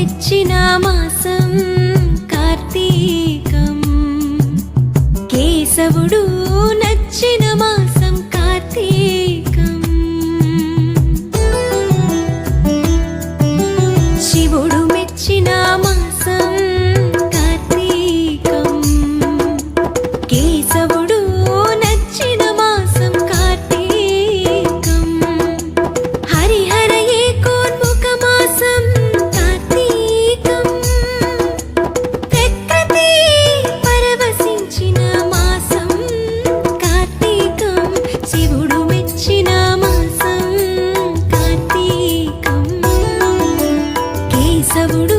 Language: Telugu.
తెచ్చిన మాసం కార్తీకం. కేశవుడు నచ్చిన మాధవుడు